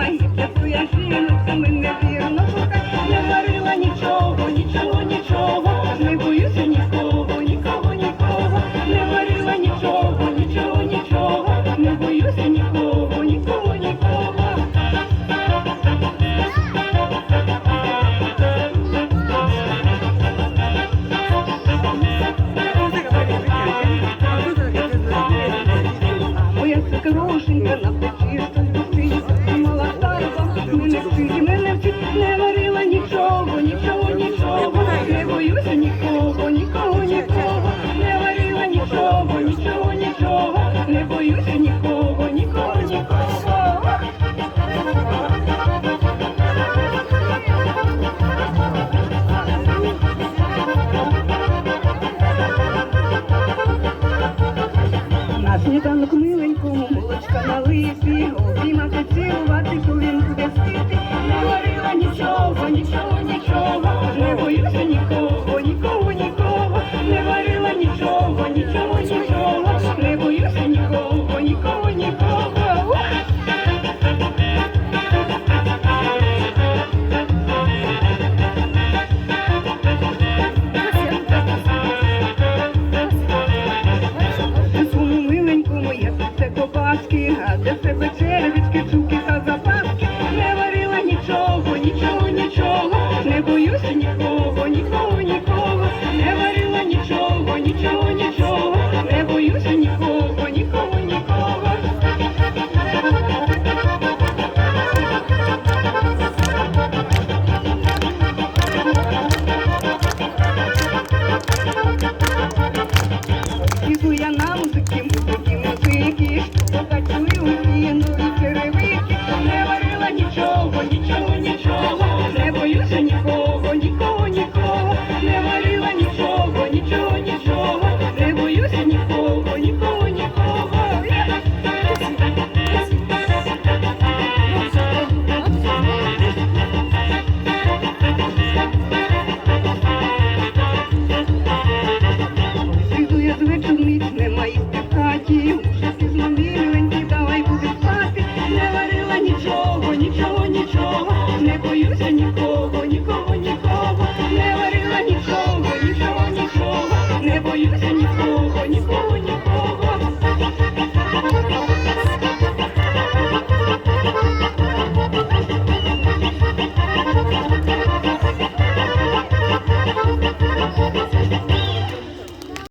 Ай, яку я жіночку, мене вірно шукай, не варила ну, нічого, нічого, нічого, не боюся нікого, нікого, нікого, не варила нічого, нічого, нічого, не боюся нікого, нікого, нікого. Ой, хорошенька, на плечі щось Ele tá no começo. попаски, а де в тебе черві.